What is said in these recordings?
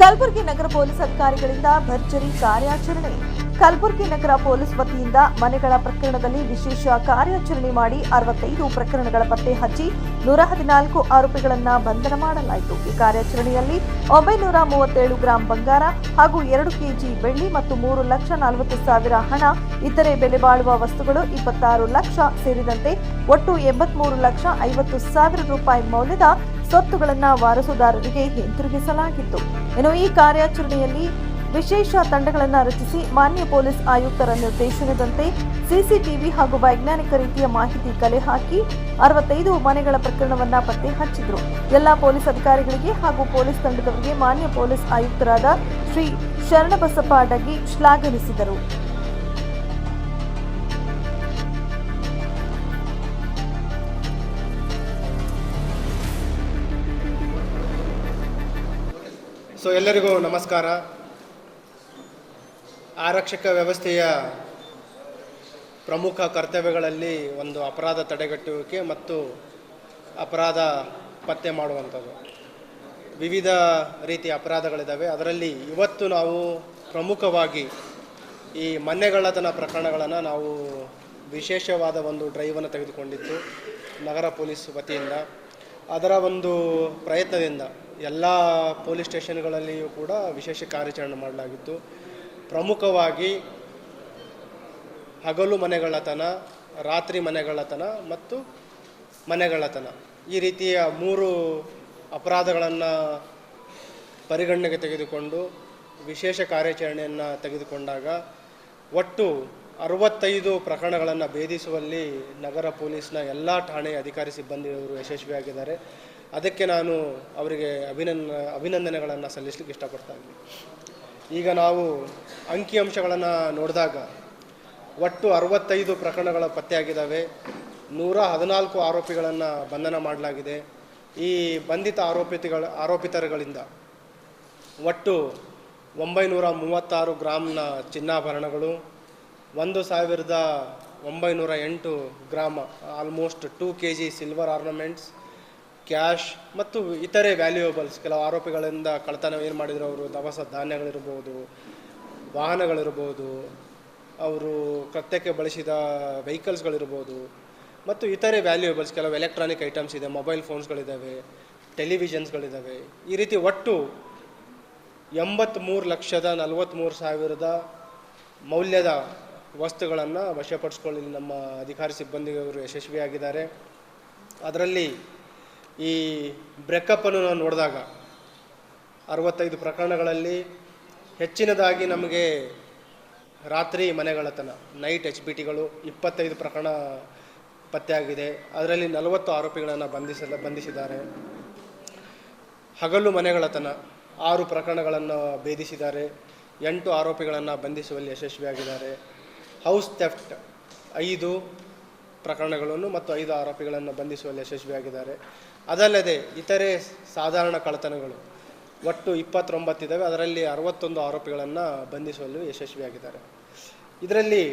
ಕಲಬುರಗಿ ನಗರ police ಅಧಿಕಾರಿಗಳಿಂದ ಭರ್ಜರಿ ಕಾರ್ಯಾಚರಣೆ. ಕಲಬುರಗಿ ನಗರ ಪೊಲೀಸ್ ವತಿಯಿಂದ ಮನೆಗಳ ಪ್ರಕರಣದಲ್ಲಿ ವಿಶೇಷ ಕಾರ್ಯಾಚರಣೆ ಮಾಡಿ ಅರವತ್ತೈದು ಪ್ರಕರಣಗಳ ಪತ್ತೆ ಹಚ್ಚಿ ನೂರ ಹದಿನಾಲ್ಕು ಆರೋಪಿಗಳನ್ನು ಬಂಧನ ಮಾಡಲಾಯಿತು. ಈ ಕಾರ್ಯಾಚರಣೆಯಲ್ಲಿ ಒಂಬೈನೂರ ಮೂವತ್ತೇಳು ಗ್ರಾಂ ಬಂಗಾರ ಹಾಗೂ ಎರಡು ಕೆಜಿ ಬೆಳ್ಳಿ ಮತ್ತು ಮೂರು ಲಕ್ಷ ನಲವತ್ತು ಸಾವಿರ ಹಣ, ಇತರೆ ಬೆಲೆ ಬಾಳುವ ವಸ್ತುಗಳು ಇಪ್ಪತ್ತಾರು ಲಕ್ಷ ಸೇರಿದಂತೆ ಒಟ್ಟು ಎಂಬತ್ಮೂರು ಲಕ್ಷ ಐವತ್ತು ಸಾವಿರ ರೂಪಾಯಿ ಮೌಲ್ಯದ ಸ್ವತ್ತುಗಳನ್ನು ವಾರಸುದಾರರಿಗೆ ಹಿಂತಿರುಗಿಸಲಾಗಿತ್ತು. ಇನ್ನು ಈ ಕಾರ್ಯಾಚರಣೆಯಲ್ಲಿ ವಿಶೇಷ ತಂಡಗಳನ್ನು ರಚಿಸಿ ಮಾನ್ಯ ಪೊಲೀಸ್ ಆಯುಕ್ತರ ನಿರ್ದೇಶನದಂತೆ ಸಿಸಿಟಿವಿ ಹಾಗೂ ವೈಜ್ಞಾನಿಕ ರೀತಿಯ ಮಾಹಿತಿ ಕಲೆ ಹಾಕಿ ಅರವತ್ತೈದು ಮನೆಗಳ ಪ್ರಕರಣವನ್ನ ಪತ್ತೆ ಹಚ್ಚಿದ್ರು. ಎಲ್ಲಾ ಪೊಲೀಸ್ ಅಧಿಕಾರಿಗಳಿಗೆ ಹಾಗೂ ಪೊಲೀಸ್ ತಂಡದವರಿಗೆ ಮಾನ್ಯ ಪೊಲೀಸ್ ಆಯುಕ್ತರಾದ ಶ್ರೀ ಶರಣಬಸಪ್ಪ ಅಡಗಿ ಶ್ಲಾಘಿಸಿದರು. ಸೊ ಎಲ್ಲರಿಗೂ ನಮಸ್ಕಾರ. ಆರಕ್ಷಕ ವ್ಯವಸ್ಥೆಯ ಪ್ರಮುಖ ಕರ್ತವ್ಯಗಳಲ್ಲಿ ಒಂದು ಅಪರಾಧ ತಡೆಗಟ್ಟುವಿಕೆ ಮತ್ತು ಅಪರಾಧ ಪತ್ತೆ ಮಾಡುವಂಥದ್ದು. ವಿವಿಧ ರೀತಿಯ ಅಪರಾಧಗಳಿದ್ದಾವೆ. ಅದರಲ್ಲಿ ಇವತ್ತು ನಾವು ಪ್ರಮುಖವಾಗಿ ಈ ಮನೆಗಳ್ಳತನ ಪ್ರಕರಣಗಳನ್ನು ನಾವು ವಿಶೇಷವಾದ ಒಂದು ಡ್ರೈವನ್ನು ತೆಗೆದುಕೊಂಡಿತ್ತು ನಗರ ಪೊಲೀಸ್ ವತಿಯಿಂದ. ಅದರ ಒಂದು ಪ್ರಯತ್ನದಿಂದ ಎಲ್ಲ ಪೊಲೀಸ್ ಸ್ಟೇಷನ್ಗಳಲ್ಲಿಯೂ ಕೂಡ ವಿಶೇಷ ಕಾರ್ಯಾಚರಣೆ ಮಾಡಲಾಗಿತ್ತು. ಪ್ರಮುಖವಾಗಿ ಹಗಲು ಮನೆಗಳತನ, ರಾತ್ರಿ ಮನೆಗಳತನ ಮತ್ತು ಮನೆಗಳತನ. ಈ ರೀತಿಯ ಮೂರು ಅಪರಾಧಗಳನ್ನು ಪರಿಗಣನೆಗೆ ತೆಗೆದುಕೊಂಡು ವಿಶೇಷ ಕಾರ್ಯಾಚರಣೆಯನ್ನು ತೆಗೆದುಕೊಂಡಾಗ ಒಟ್ಟು ಅರವತ್ತೈದು ಪ್ರಕರಣಗಳನ್ನು ಭೇದಿಸುವಲ್ಲಿ ನಗರ ಪೊಲೀಸ್ನ ಎಲ್ಲ ಠಾಣೆಯ ಅಧಿಕಾರಿ ಸಿಬ್ಬಂದಿಯವರು ಯಶಸ್ವಿಯಾಗಿದ್ದಾರೆ. ಅದಕ್ಕೆ ನಾನು ಅವರಿಗೆ ಅಭಿನಂದ, ಅಭಿನಂದನೆಗಳನ್ನು ಸಲ್ಲಿಸಲಿಕ್ಕೆ ಇಷ್ಟಪಡ್ತಾ ಇದ್ದೀನಿ. ಈಗ ನಾವು ಅಂಕಿಅಂಶಗಳನ್ನು ನೋಡಿದಾಗ ಒಟ್ಟು ಅರವತ್ತೈದು ಪ್ರಕರಣಗಳ ಪತ್ತೆಯಾಗಿದ್ದಾವೆ. ನೂರ ಹದಿನಾಲ್ಕು ಆರೋಪಿಗಳನ್ನು ಬಂಧನ ಮಾಡಲಾಗಿದೆ. ಈ ಬಂಧಿತ ಆರೋಪಿತಗಳ, ಆರೋಪಿತರುಗಳಿಂದ ಒಟ್ಟು ಒಂಬೈನೂರ ಮೂವತ್ತಾರು ಗ್ರಾಮ್ನ ಚಿನ್ನಾಭರಣಗಳು, ಒಂದು ಸಾವಿರದ ಒಂಬೈನೂರ ಎಂಟು gram almost two K G silver ornaments cash ಮತ್ತು ಇತರೆ ವ್ಯಾಲ್ಯೂಯಬಲ್ಸ್ ಕೆಲವು ಆರೋಪಿಗಳಿಂದ ಕಳ್ತನ ಏನು ಮಾಡಿದ್ರು ಅವರು, ದವಸ ಧಾನ್ಯಗಳಿರ್ಬೋದು, ವಾಹನಗಳಿರ್ಬೋದು, ಅವರು ಕೃತ್ಯಕ್ಕೆ ಬಳಸಿದ ವೆಹಿಕಲ್ಸ್ಗಳಿರ್ಬೋದು ಮತ್ತು ಇತರೆ ವ್ಯಾಲ್ಯೂಯಬಲ್ಸ್ ಕೆಲವು ಎಲೆಕ್ಟ್ರಾನಿಕ್ ಐಟಮ್ಸ್ ಇದೆ ಮೊಬೈಲ್ ಫೋನ್ಸ್ಗಳಿದ್ದಾವೆ ಟೆಲಿವಿಷನ್ಸ್ಗಳಿದ್ದಾವೆ ಈ ರೀತಿ ಒಟ್ಟು ಎಂಬತ್ತ್ಮೂರು ಲಕ್ಷದ ನಲವತ್ತ್ಮೂರು ಸಾವಿರದ ಮೌಲ್ಯದ ವಸ್ತುಗಳನ್ನು ವಶಪಡಿಸ್ಕೊಳ್ಳಿ ನಮ್ಮ ಅಧಿಕಾರಿ ಸಿಬ್ಬಂದಿಯವರು ಯಶಸ್ವಿಯಾಗಿದ್ದಾರೆ. ಅದರಲ್ಲಿ ಈ ಬ್ರೇಕಪ್ಪನ್ನು ನಾವು ನೋಡಿದಾಗ ಅರವತ್ತೈದು ಪ್ರಕರಣಗಳಲ್ಲಿ ಹೆಚ್ಚಿನದಾಗಿ ನಮಗೆ ರಾತ್ರಿ ಮನೆಗಳತನ ನೈಟ್ ಎಚ್ ಬಿ ಟಿಗಳು ಇಪ್ಪತ್ತೈದು ಪ್ರಕರಣ ಪತ್ತೆಯಾಗಿದೆ. ಅದರಲ್ಲಿ ನಲವತ್ತು ಆರೋಪಿಗಳನ್ನು ಬಂಧಿಸಲ, ಬಂಧಿಸಿದ್ದಾರೆ. ಹಗಲು ಮನೆಗಳತನ, ಆರು ಪ್ರಕರಣಗಳನ್ನು ಭೇದಿಸಿದ್ದಾರೆ. ಎಂಟು ಆರೋಪಿಗಳನ್ನು ಬಂಧಿಸುವಲ್ಲಿ ಯಶಸ್ವಿಯಾಗಿದ್ದಾರೆ. ಹೌಸ್ ಥೆಫ್ಟ್ ಐದು ಪ್ರಕರಣಗಳನ್ನು ಮತ್ತು ಐದು ಆರೋಪಿಗಳನ್ನು ಬಂಧಿಸುವಲ್ಲಿ ಯಶಸ್ವಿಯಾಗಿದ್ದಾರೆ. ಅದಲ್ಲದೆ ಇತರೆ ಸಾಧಾರಣ ಕಳ್ಳತನಗಳು, ಒಟ್ಟು ಇಪ್ಪತ್ತೊಂಬತ್ತಿದ್ದಾವೆ ಅದರಲ್ಲಿ ಅರವತ್ತೊಂದು ಆರೋಪಿಗಳನ್ನು ಬಂಧಿಸುವಲ್ಲಿ ಯಶಸ್ವಿಯಾಗಿದ್ದಾರೆ. ಇದರಲ್ಲಿ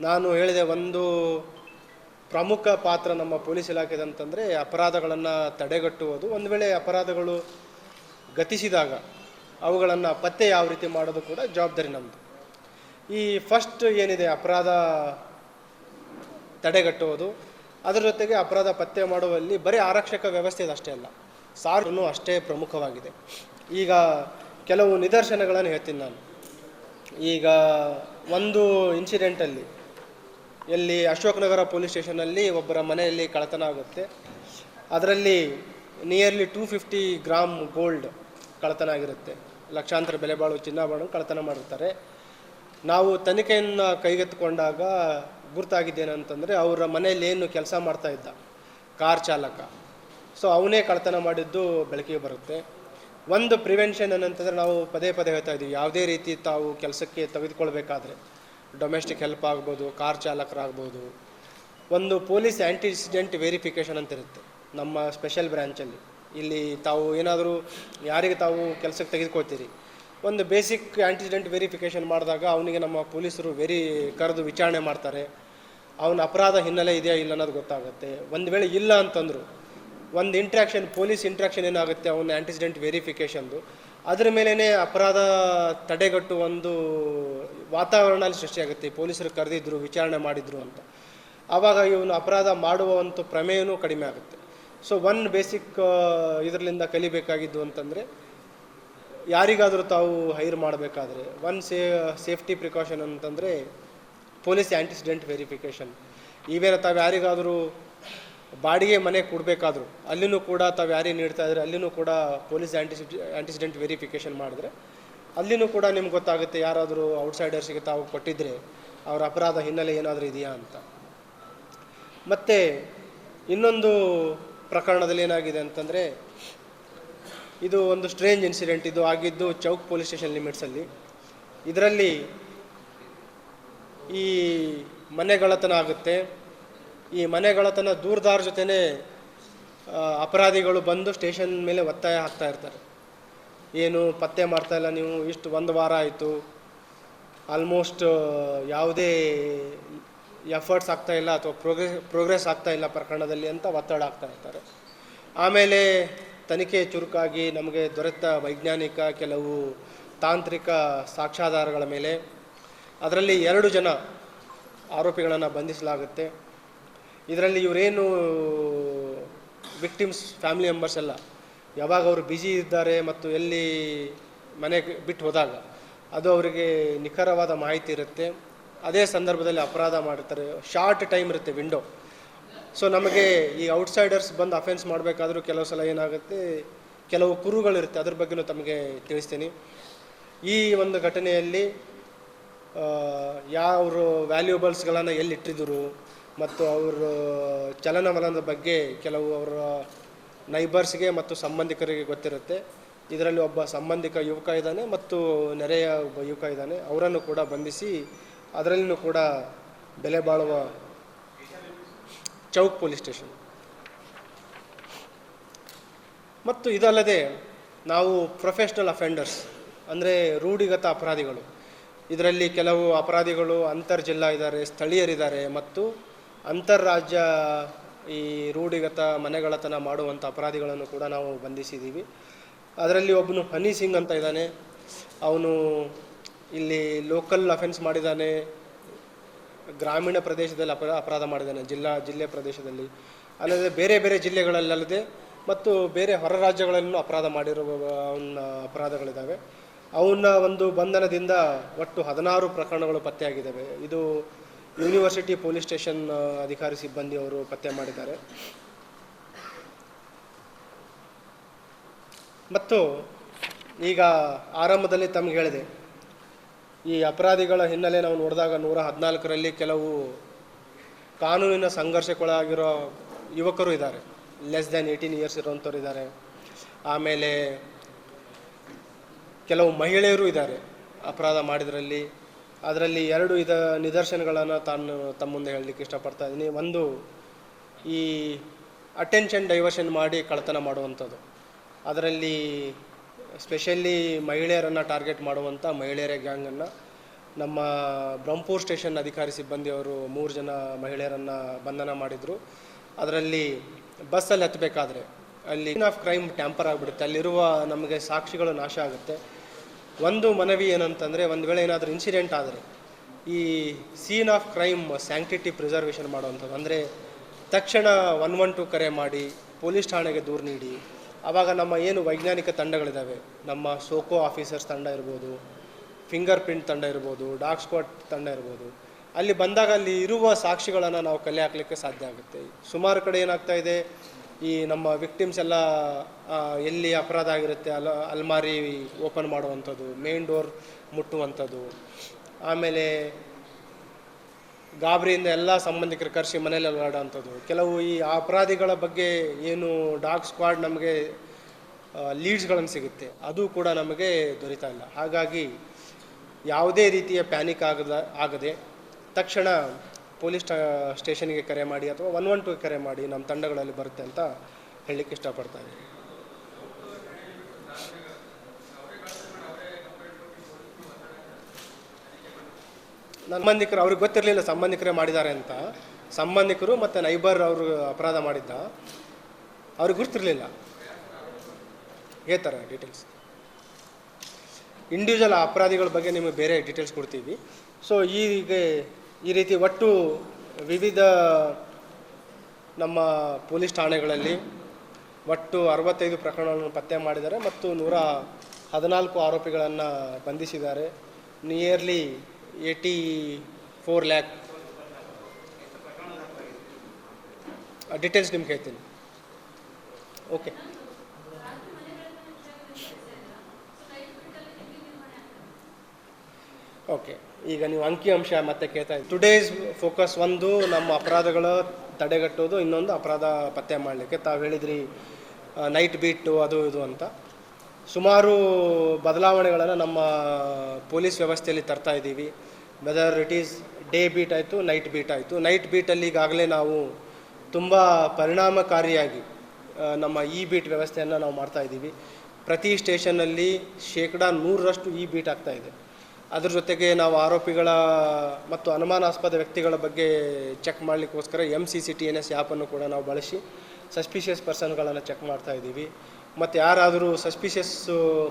ನಾನು ಹೇಳಿದೆ, ಒಂದು ಪ್ರಮುಖ ಪಾತ್ರ ನಮ್ಮ ಪೊಲೀಸ್ ಇಲಾಖೆದಂತಂದರೆ ಅಪರಾಧಗಳನ್ನು ತಡೆಗಟ್ಟುವುದು. ಒಂದು ವೇಳೆ ಅಪರಾಧಗಳು ಗತಿಸಿದಾಗ ಅವುಗಳನ್ನು ಪತ್ತೆ ಯಾವ ರೀತಿ ಮಾಡೋದು ಕೂಡ ಜವಾಬ್ದಾರಿ ನಮ್ಮದು ಈ ಫಸ್ಟ್ ಏನಿದೆ, ಅಪರಾಧ ತಡೆಗಟ್ಟುವುದು. ಅದರ ಜೊತೆಗೆ ಅಪರಾಧ ಪತ್ತೆ ಮಾಡುವಲ್ಲಿ ಬರೀ ಆರಕ್ಷಕ ವ್ಯವಸ್ಥೆ ಅಷ್ಟೇ ಅಲ್ಲ ಸಾರು ಅಷ್ಟೇ ಪ್ರಮುಖವಾಗಿದೆ. ಈಗ ಕೆಲವು ನಿದರ್ಶನಗಳನ್ನು ಹೇಳ್ತೀನಿ ನಾನು. ಈಗ ಒಂದು ಇನ್ಸಿಡೆಂಟಲ್ಲಿ ಎಲ್ಲಿ ಅಶೋಕನಗರ ಪೊಲೀಸ್ ಸ್ಟೇಷನಲ್ಲಿ ಒಬ್ಬರ ಮನೆಯಲ್ಲಿ ಕಳ್ಳತನ ಆಗುತ್ತೆ. ಅದರಲ್ಲಿ nearly two fifty gram gold ಕಳ್ಳತನ ಆಗಿರುತ್ತೆ. ಲಕ್ಷಾಂತರ ಬೆಲೆ ಬಾಳುವ ಚಿನ್ನಾಭರಣ ಕಳ್ಳತನ ಮಾಡಿರ್ತಾರೆ. ನಾವು ತನಿಖೆಯನ್ನು ಕೈಗೆತ್ತಿಕೊಂಡಾಗ ಗುರ್ತಾಗಿದ್ದೇನಂತಂದರೆ ಅವರ ಮನೆಯಲ್ಲಿ ಏನು ಕೆಲಸ ಮಾಡ್ತಾ ಇದ್ದ. ಕಾರ್ ಚಾಲಕ. ಸೊ ಅವನೇ ಕಳ್ತನ ಮಾಡಿದ್ದು ಬೆಳಕಿಗೆ ಬರುತ್ತೆ. ಒಂದು ಪ್ರಿವೆನ್ಷನ್ ಏನಂತಂದರೆ ನಾವು ಪದೇ ಪದೇ ಹೇಳ್ತಾ ಇದ್ದೀವಿ. ಯಾವುದೇ ರೀತಿ ತಾವು ಕೆಲಸಕ್ಕೆ ತೆಗೆದುಕೊಳ್ಬೇಕಾದ್ರೆ ಡೊಮೆಸ್ಟಿಕ್ ಹೆಲ್ಪ್ ಆಗ್ಬೋದು, ಕಾರ್ ಚಾಲಕರಾಗ್ಬೋದು. ಒಂದು ಪೊಲೀಸ್ ಆ್ಯಂಟಿಸಿಡೆಂಟ್ ವೆರಿಫಿಕೇಷನ್ ಅಂತ ಇರುತ್ತೆ ನಮ್ಮ ಸ್ಪೆಷಲ್ ಬ್ರ್ಯಾಂಚಲ್ಲಿ ಇಲ್ಲಿ ತಾವು ಏನಾದರೂ ಯಾರಿಗೆ ತಾವು ಕೆಲಸಕ್ಕೆ ತೆಗೆದುಕೊಳ್ತೀರಿ? ಒಂದು ಬೇಸಿಕ್ ಆ್ಯಂಟಿಸಿಡೆಂಟ್ ವೆರಿಫಿಕೇಷನ್ ಮಾಡಿದಾಗ ಅವನಿಗೆ ನಮ್ಮ ಪೊಲೀಸರು ವೆರಿ ಕರೆದು ವಿಚಾರಣೆ ಮಾಡ್ತಾರೆ. ಅವನ ಅಪರಾಧ ಹಿನ್ನೆಲೆ ಇದೆಯಾ ಇಲ್ಲ ಅನ್ನೋದು ಗೊತ್ತಾಗುತ್ತೆ. ಒಂದು ವೇಳೆ ಇಲ್ಲ ಅಂತಂದರು, ಒಂದು ಇಂಟ್ರ್ಯಾಕ್ಷನ್ ಪೊಲೀಸ್ ಇಂಟ್ರ್ಯಾಕ್ಷನ್ ಏನಾಗುತ್ತೆ ಅವನ ಆ್ಯಂಟಿಸಿಡೆಂಟ್ ವೆರಿಫಿಕೇಷನ್ದು ಅದ್ರ ಮೇಲೇ ಅಪರಾಧ ತಡೆಗಟ್ಟು ಒಂದು ವಾತಾವರಣ ಸೃಷ್ಟಿಯಾಗುತ್ತೆ ಪೊಲೀಸರು ಕರೆದಿದ್ದರು ವಿಚಾರಣೆ ಮಾಡಿದ್ರು ಅಂತ. ಆವಾಗ ಇವನು ಅಪರಾಧ ಮಾಡುವ ಒಂದು ಪ್ರಮೇಯನೂ ಕಡಿಮೆ ಆಗುತ್ತೆ. ಸೊ ಒನ್ ಬೇಸಿಕ್ ಇದರಿಂದ ಕಲಿಬೇಕಾಗಿದ್ದು ಅಂತಂದರೆ ಯಾರಿಗಾದರೂ ತಾವು ಹೈರ್ ಮಾಡಬೇಕಾದ್ರೆ ಒನ್ ಸೇ, ಸೇಫ್ಟಿ ಪ್ರಿಕಾಷನ್ ಅಂತಂದರೆ ಪೊಲೀಸ್ ಆ್ಯಂಟಿಸಿಡೆಂಟ್ ವೆರಿಫಿಕೇಷನ್. ಈವೇನ ತಾವು ಯಾರಿಗಾದರೂ ಬಾಡಿಗೆ ಮನೆ ಕೊಡಬೇಕಾದ್ರೂ, ಅಲ್ಲಿನೂ ಕೂಡ ತಾವು ಯಾರಿಗೆ ನೀಡ್ತಾ ಇದ್ರೆ ಅಲ್ಲಿನೂ ಕೂಡ ಪೊಲೀಸ್ ಆ್ಯಂಟಿಸಿ ಆ್ಯಂಟಿಸಿಡೆಂಟ್ ವೆರಿಫಿಕೇಷನ್ ಮಾಡಿದ್ರೆ, ಅಲ್ಲಿನೂ ಕೂಡ ನಿಮ್ಗೆ ಗೊತ್ತಾಗುತ್ತೆ ಯಾರಾದರೂ ಔಟ್ಸೈಡರ್ಸಿಗೆ ತಾವು ಕೊಟ್ಟಿದ್ರೆ ಅವರ ಅಪರಾಧ ಹಿನ್ನೆಲೆ ಏನಾದರೂ ಇದೆಯಾ ಅಂತ. ಮತ್ತು ಇನ್ನೊಂದು ಪ್ರಕರಣದಲ್ಲಿ ಏನಾಗಿದೆ ಅಂತಂದರೆ ಇದು ಒಂದು ಸ್ಟ್ರೇಂಜ್ ಇನ್ಸಿಡೆಂಟ್ ಇದು ಆಗಿದ್ದು ಚೌಕ್ ಪೊಲೀಸ್ ಸ್ಟೇಷನ್ ಲಿಮಿಟ್ಸಲ್ಲಿ ಇದರಲ್ಲಿ ಈ ಮನೆಗಳತನ ಆಗುತ್ತೆ. ಈ ಮನೆಗಳತನ ದೂರದಾರ ಜೊತೆನೇ ಅಪರಾಧಿಗಳು ಬಂದು ಸ್ಟೇಷನ್ ಮೇಲೆ ಒತ್ತಾಯ ಹಾಕ್ತಾ ಇರ್ತಾರೆ. ಏನು, ಪತ್ತೆ ಮಾಡ್ತಾ ಇಲ್ಲ ನೀವು, ಇಷ್ಟು ಒಂದು ವಾರ ಆಯಿತು. ಆಲ್ಮೋಸ್ಟ್ ಯಾವುದೇ ಎಫರ್ಟ್ಸ್ ಆಗ್ತಾ ಇಲ್ಲ ಅಥವಾ ಪ್ರೋಗ್ರೆಸ್ ಪ್ರೋಗ್ರೆಸ್ ಆಗ್ತಾ ಇಲ್ಲ ಪ್ರಕರಣದಲ್ಲಿ ಅಂತ ಒತ್ತಡ ಆಗ್ತಾ ಇರ್ತಾರೆ. ಆಮೇಲೆ ತನಿಖೆ ಚುರುಕಾಗಿ ನಮಗೆ ದೊರೆತ ವೈಜ್ಞಾನಿಕ ಕೆಲವು ತಾಂತ್ರಿಕ ಸಾಕ್ಷ್ಯಾಧಾರಗಳ ಮೇಲೆ ಅದರಲ್ಲಿ ಎರಡು ಜನ ಆರೋಪಿಗಳನ್ನು ಬಂಧಿಸಲಾಗುತ್ತೆ. ಇದರಲ್ಲಿ ಇವರೇನು ವಿಕ್ಟಿಮ್ಸ್, ಫ್ಯಾಮಿಲಿ ಮೆಂಬರ್ಸ್ ಎಲ್ಲ, ಯಾವಾಗ ಅವರು ಬ್ಯುಸಿ ಇದ್ದಾರೆ ಮತ್ತು ಎಲ್ಲಿ ಮನೆಗೆ ಬಿಟ್ಟು ಹೋದಾಗ ಅದು ಅವರಿಗೆ ನಿಖರವಾದ ಮಾಹಿತಿ ಇರುತ್ತೆ. ಅದೇ ಸಂದರ್ಭದಲ್ಲಿ ಅಪರಾಧ ಮಾಡ್ತಾರೆ ಶಾರ್ಟ್ ಟೈಮ್ ಇರುತ್ತೆ ವಿಂಡೋ. ಸೊ ನಮಗೆ ಈ ಔಟ್ಸೈಡರ್ಸ್ ಬಂದು ಅಫೆನ್ಸ್ ಮಾಡಬೇಕಾದ್ರೂ ಕೆಲವು ಸಲ ಏನಾಗುತ್ತೆ, ಕೆಲವು ಕುರುಗಳಿರುತ್ತೆ. ಅದ್ರ ಬಗ್ಗೆನೂ ತಮಗೆ ತಿಳಿಸ್ತೀನಿ. ಈ ಒಂದು ಘಟನೆಯಲ್ಲಿ ಯಾವರು ವ್ಯಾಲ್ಯೂಬಲ್ಸ್ಗಳನ್ನು ಎಲ್ಲಿ ಇಟ್ಟಿದ್ರು ಮತ್ತು ಅವರ ಚಲನವಲನದ ಬಗ್ಗೆ ಕೆಲವು ಅವರ ನೈಬರ್ಸ್ಗೆ ಮತ್ತು ಸಂಬಂಧಿಕರಿಗೆ ಗೊತ್ತಿರುತ್ತೆ. ಇದರಲ್ಲಿ ಒಬ್ಬ ಸಂಬಂಧಿಕ ಯುವಕ ಇದ್ದಾನೆ ಮತ್ತು ನೆರೆಯ ಒಬ್ಬ ಯುವಕ ಇದ್ದಾನೆ. ಅವರನ್ನು ಕೂಡ ಬಂಧಿಸಿ, ಅದರಲ್ಲಿನೂ ಕೂಡ ಬೆಲೆ ಬಾಳುವ ಚೌಕ್ ಪೊಲೀಸ್ ಸ್ಟೇಷನ್. ಮತ್ತು ಇದಲ್ಲದೆ ನಾವು ಪ್ರೊಫೆಷ್ನಲ್ ಅಫೆಂಡರ್ಸ್, ಅಂದರೆ ರೂಢಿಗತ ಅಪರಾಧಿಗಳು. ಇದರಲ್ಲಿ ಕೆಲವು ಅಪರಾಧಿಗಳು ಅಂತರ್ಜಿಲ್ಲಾ ಇದ್ದಾರೆ, ಸ್ಥಳೀಯರಿದ್ದಾರೆ ಮತ್ತು ಅಂತಾರಾಜ್ಯ ಈ ರೂಢಿಗತ ಮನೆಗಳತನ ಮಾಡುವಂಥ ಅಪರಾಧಿಗಳನ್ನು ಕೂಡ ನಾವು ಬಂಧಿಸಿದ್ದೀವಿ. ಅದರಲ್ಲಿ ಒಬ್ಬನು ಹನಿ ಸಿಂಗ್ ಅಂತ ಇದ್ದಾನೆ. ಅವನು ಇಲ್ಲಿ ಲೋಕಲ್ ಅಫೆನ್ಸ್ ಮಾಡಿದ್ದಾನೆ. ಗ್ರಾಮೀಣ ಪ್ರದೇಶದಲ್ಲಿ ಅಪರ ಅಪರಾಧ ಮಾಡಿದ್ದಾನೆ ಜಿಲ್ಲಾ, ಜಿಲ್ಲೆ ಪ್ರದೇಶದಲ್ಲಿ. ಅಲ್ಲದೆ ಬೇರೆ ಬೇರೆ ಜಿಲ್ಲೆಗಳಲ್ಲದೆ ಮತ್ತು ಬೇರೆ ಹೊರ ರಾಜ್ಯಗಳಲ್ಲೂ ಅಪರಾಧ ಮಾಡಿರುವ ಅವನ ಅಪರಾಧಗಳಿದ್ದಾವೆ. ಅವನ ಒಂದು ಬಂಧನದಿಂದ ಒಟ್ಟು ಹದಿನಾರು ಪ್ರಕರಣಗಳು ಪತ್ತೆಯಾಗಿದ್ದಾವೆ. ಇದು ಯೂನಿವರ್ಸಿಟಿ ಪೊಲೀಸ್ ಸ್ಟೇಷನ್ ಅಧಿಕಾರಿ ಸಿಬ್ಬಂದಿ ಅವರು ಪತ್ತೆ ಮಾಡಿದ್ದಾರೆ. ಮತ್ತು ಈಗ ಆರಂಭದಲ್ಲಿ ತಮಗೆ ಹೇಳಿದೆ ಈ ಅಪರಾಧಿಗಳ ಹಿನ್ನೆಲೆ ನಾವು ನೋಡಿದಾಗ ನೂರ ಹದಿನಾಲ್ಕರಲ್ಲಿ ಕೆಲವು ಕಾನೂನಿನ ಸಂಘರ್ಷಕ್ಕೊಳಗಿರೋ ಯುವಕರು ಇದ್ದಾರೆ. ಲೆಸ್ ದ್ಯಾನ್ ಏಯ್ಟೀನ್ ಇಯರ್ಸ್ ಇರೋವಂಥವ್ರು ಇದ್ದಾರೆ. ಆಮೇಲೆ ಕೆಲವು ಮಹಿಳೆಯರು ಇದ್ದಾರೆ ಅಪರಾಧ ಮಾಡಿದ್ರಲ್ಲಿ. ಅದರಲ್ಲಿ ಎರಡು ಇದ ನಿದರ್ಶನಗಳನ್ನು ತಾನು ತಮ್ಮ ಮುಂದೆ ಹೇಳಲಿಕ್ಕೆ ಇಷ್ಟಪಡ್ತಾ ಇದ್ದೀನಿ. ಒಂದು ಈ ಅಟೆನ್ಷನ್ ಡೈವರ್ಷನ್ ಮಾಡಿ ಕಳ್ತನ ಮಾಡುವಂಥದ್ದು. ಅದರಲ್ಲಿ ಸ್ಪೆಷಲಿ ಮಹಿಳೆಯರನ್ನು ಟಾರ್ಗೆಟ್ ಮಾಡುವಂಥ ಮಹಿಳೆಯರ ಗ್ಯಾಂಗನ್ನು ನಮ್ಮ ಬ್ರಹ್ಮಪುರ್ ಸ್ಟೇಷನ್ ಅಧಿಕಾರಿ ಸಿಬ್ಬಂದಿಯವರು ಮೂರು ಜನ ಮಹಿಳೆಯರನ್ನು ಬಂಧನ ಮಾಡಿದರು. ಅದರಲ್ಲಿ ಬಸ್ಸಲ್ಲಿ ಹತ್ತಬೇಕಾದ್ರೆ ಅಲ್ಲಿ ಆಫ್ ಕ್ರೈಮ್ ಟ್ಯಾಂಪರ್ ಆಗಿಬಿಡುತ್ತೆ. ಅಲ್ಲಿರುವ ನಮಗೆ ಸಾಕ್ಷಿಗಳು ನಾಶ ಆಗುತ್ತೆ. ಒಂದು ಮನವಿ ಏನಂತಂದರೆ ಒಂದು ವೇಳೆ ಏನಾದರೂ ಇನ್ಸಿಡೆಂಟ್ ಆದರೆ ಈ scene of crime sanctity preservation ಮಾಡುವಂಥದ್ದು. ಅಂದರೆ ತಕ್ಷಣ ಒನ್ ಒನ್ ಟು ಕರೆ ಮಾಡಿ, ಪೊಲೀಸ್ ಠಾಣೆಗೆ ದೂರು ನೀಡಿ ಆವಾಗ ನಮ್ಮ ಏನು ವೈಜ್ಞಾನಿಕ ತಂಡಗಳಿದ್ದಾವೆ? ನಮ್ಮ ಸೋಕೋ ಆಫೀಸರ್ಸ್ ತಂಡ ಇರ್ಬೋದು ಫಿಂಗರ್ ಪ್ರಿಂಟ್ ತಂಡ ಇರ್ಬೋದು ಡಾಗ್ ಸ್ಕ್ವಾಡ್ ತಂಡ ಇರ್ಬೋದು. ಅಲ್ಲಿ ಬಂದಾಗ ಅಲ್ಲಿ ಇರುವ ಸಾಕ್ಷಿಗಳನ್ನು ನಾವು ಕಲೆ ಹಾಕಲಿಕ್ಕೆ ಸಾಧ್ಯ ಆಗುತ್ತೆ. ಸುಮಾರು ಕಡೆ ಏನಾಗ್ತಾ ಇದೆ? ಈ ನಮ್ಮ ವಿಕ್ಟಿಮ್ಸ್ ಎಲ್ಲ ಎಲ್ಲಿ ಅಪರಾಧ ಆಗಿರುತ್ತೆ? ಅಲ್ಲ ಅಲ್ಮಾರಿ ಓಪನ್ ಮಾಡುವಂಥದ್ದು, ಮೇನ್ ಡೋರ್ ಮುಟ್ಟುವಂಥದ್ದು. ಆಮೇಲೆ ಗಾಬರಿಯಿಂದ ಎಲ್ಲ ಸಂಬಂಧಿಕರು ಕರೆಸಿ ಮನೇಲಿ ಅಲ್ಲಾಡೋವಂಥದ್ದು. ಕೆಲವು ಈ ಅಪರಾಧಿಗಳ ಬಗ್ಗೆ ಏನು ಡಾಗ್ ಸ್ಕ್ವಾಡ್ ನಮಗೆ ಲೀಡ್ಸ್ಗಳನ್ನು ಸಿಗುತ್ತೆ. ಅದು ಕೂಡ ನಮಗೆ ದೊರೀತಾ ಇಲ್ಲ. ಹಾಗಾಗಿ ಯಾವುದೇ ರೀತಿಯ ಪ್ಯಾನಿಕ್ ಆಗದ, ಆಗದೆ ತಕ್ಷಣ ಪೊಲೀಸ್ ಸ್ಟೇಷನ್ಗೆ ಕರೆ ಮಾಡಿ ಅಥವಾ ಒನ್ ಒನ್ ಟು ಕರೆ ಮಾಡಿ ನಮ್ಮ ತಂಡಗಳಲ್ಲಿ ಬರುತ್ತೆ ಅಂತ ಹೇಳಲಿಕ್ಕೆ ಇಷ್ಟಪಡ್ತಾ ಇದ್ದೀನಿ. ಸಂಬಂಧಿಕರು, ಅವ್ರಿಗೆ ಗೊತ್ತಿರಲಿಲ್ಲ ಸಂಬಂಧಿಕರೇ ಮಾಡಿದ್ದಾರೆ ಅಂತ. ಸಂಬಂಧಿಕರು ಮತ್ತು ನೈಬರ್ ಅವರು ಅಪರಾಧ ಮಾಡಿದ್ದ. ಅವ್ರಿಗೆ ಗುರ್ತಿರಲಿಲ್ಲ. ಹೇಳ್ತಾರೆ ಡೀಟೇಲ್ಸ್ ಇಂಡಿವಿಜುವಲ್ ಅಪರಾಧಿಗಳ ಬಗ್ಗೆ ನಿಮಗೆ ಬೇರೆ ಡೀಟೇಲ್ಸ್ ಕೊಡ್ತೀವಿ. ಸೊ ಈಗ ಈ ರೀತಿ ಒಟ್ಟು ವಿವಿಧ ನಮ್ಮ ಪೊಲೀಸ್ ಠಾಣೆಗಳಲ್ಲಿ ಒಟ್ಟು ಅರವತ್ತೈದು ಪ್ರಕರಣಗಳನ್ನು ಪತ್ತೆ ಮಾಡಿದ್ದಾರೆ ಮತ್ತು ನೂರ ಹದಿನಾಲ್ಕು ಆರೋಪಿಗಳನ್ನು ಬಂಧಿಸಿದ್ದಾರೆ. Nearly eighty four lakh details ನಿಮ್ಗೆ ಹೇಳ್ತೀನಿ. ಓಕೆ ಓಕೆ ಈಗ ನೀವು ಅಂಕಿಅಂಶ ಮತ್ತೆ ಕೇಳ್ತಾ ಇದ್ದೀವಿ ಟುಡೇಸ್ ಫೋಕಸ್ ಒಂದು ನಮ್ಮ ಅಪರಾಧಗಳ ತಡೆಗಟ್ಟೋದು, ಇನ್ನೊಂದು ಅಪರಾಧ ಪತ್ತೆ ಮಾಡಲಿಕ್ಕೆ ತಾವು ಹೇಳಿದ್ರಿ ನೈಟ್ ಬೀಟು ಅದು ಇದು ಅಂತ. ಸುಮಾರು ಬದಲಾವಣೆಗಳನ್ನು ನಮ್ಮ ಪೊಲೀಸ್ ವ್ಯವಸ್ಥೆಯಲ್ಲಿ ತರ್ತಾ ಇದ್ದೀವಿ. Whether it is day beat ಆಯಿತು ನೈಟ್ ಬೀಟ್ ಆಯಿತು. ನೈಟ್ ಬೀಟಲ್ಲಿ ಈಗಾಗಲೇ ನಾವು ತುಂಬ ಪರಿಣಾಮಕಾರಿಯಾಗಿ ನಮ್ಮ ಇ ಬೀಟ್ ವ್ಯವಸ್ಥೆಯನ್ನು ನಾವು ಮಾಡ್ತಾ ಇದ್ದೀವಿ. ಪ್ರತಿ ಸ್ಟೇಷನ್ನಲ್ಲಿ ಶೇಕಡ ನೂರರಷ್ಟು ಇ ಬೀಟ್ ಆಗ್ತಾ ಇದೆ. ಅದ್ರ ಜೊತೆಗೆ ನಾವು ಆರೋಪಿಗಳ ಮತ್ತು ಅನುಮಾನಾಸ್ಪದ ವ್ಯಕ್ತಿಗಳ ಬಗ್ಗೆ check ಮಾಡಲಿಕ್ಕೋಸ್ಕರ M C C T N S ಆ್ಯಪನ್ನು ಕೂಡ ನಾವು ಬಳಸಿ ಸಸ್ಪಿಷಿಯಸ್ ಪರ್ಸನ್ಗಳನ್ನು ಚೆಕ್ ಮಾಡ್ತಾ ಇದ್ದೀವಿ. ಮತ್ತು ಯಾರಾದರೂ ಸಸ್ಪಿಷಿಯಸ್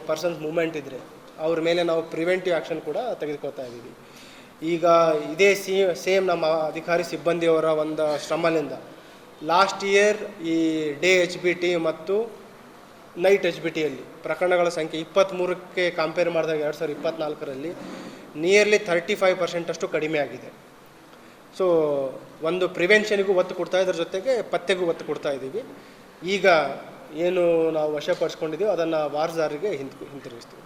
ಪರ್ಸನ್ಸ್ ಮೂಮೆಂಟ್ ಇದ್ದರೆ ಅವ್ರ ಮೇಲೆ ನಾವು ಪ್ರಿವೆಂಟಿವ್ ಆ್ಯಕ್ಷನ್ ಕೂಡ ತೆಗೆದುಕೊಳ್ತಾ ಇದ್ದೀವಿ. ಈಗ ಇದೇ ಸೀ ಸೇಮ್ ನಮ್ಮ ಅಧಿಕಾರಿ ಸಿಬ್ಬಂದಿಯವರ ಒಂದು ಶ್ರಮದಿಂದ ಲಾಸ್ಟ್ ಇಯರ್ ಈ ಡೇ ಎಚ್ ಬಿ ಟಿ ಮತ್ತು ನೈಟ್ ಎಚ್ ಬಿ ಟಿಯಲ್ಲಿ ಪ್ರಕರಣಗಳ ಸಂಖ್ಯೆ ಇಪ್ಪತ್ತ್ಮೂರಕ್ಕೆ ಕಂಪೇರ್ ಮಾಡಿದಾಗ ಎರಡು ಸಾವಿರದ ಇಪ್ಪತ್ತ್ನಾಲ್ಕರಲ್ಲಿ ನಿಯರ್ಲಿ ತರ್ಟಿ ಫೈವ್ ಪರ್ಸೆಂಟಷ್ಟು ಕಡಿಮೆ ಆಗಿದೆ. ಸೊ ಒಂದು ಪ್ರಿವೆನ್ಷನ್ಗೂ ಒತ್ತು ಕೊಡ್ತಾ ಇದ್ರ ಜೊತೆಗೆ ಪತ್ತೆಗೂ ಒತ್ತು ಕೊಡ್ತಾ ಇದ್ದೀವಿ. ಈಗ ಏನು ನಾವು ವಶಪಡಿಸ್ಕೊಂಡಿದ್ದೀವಿ ಅದನ್ನು ವಾರ್ಜಾರಿಗೆ ಹಿಂತಿ ಹಿಂತಿರುಗಿಸ್ತೀವಿ.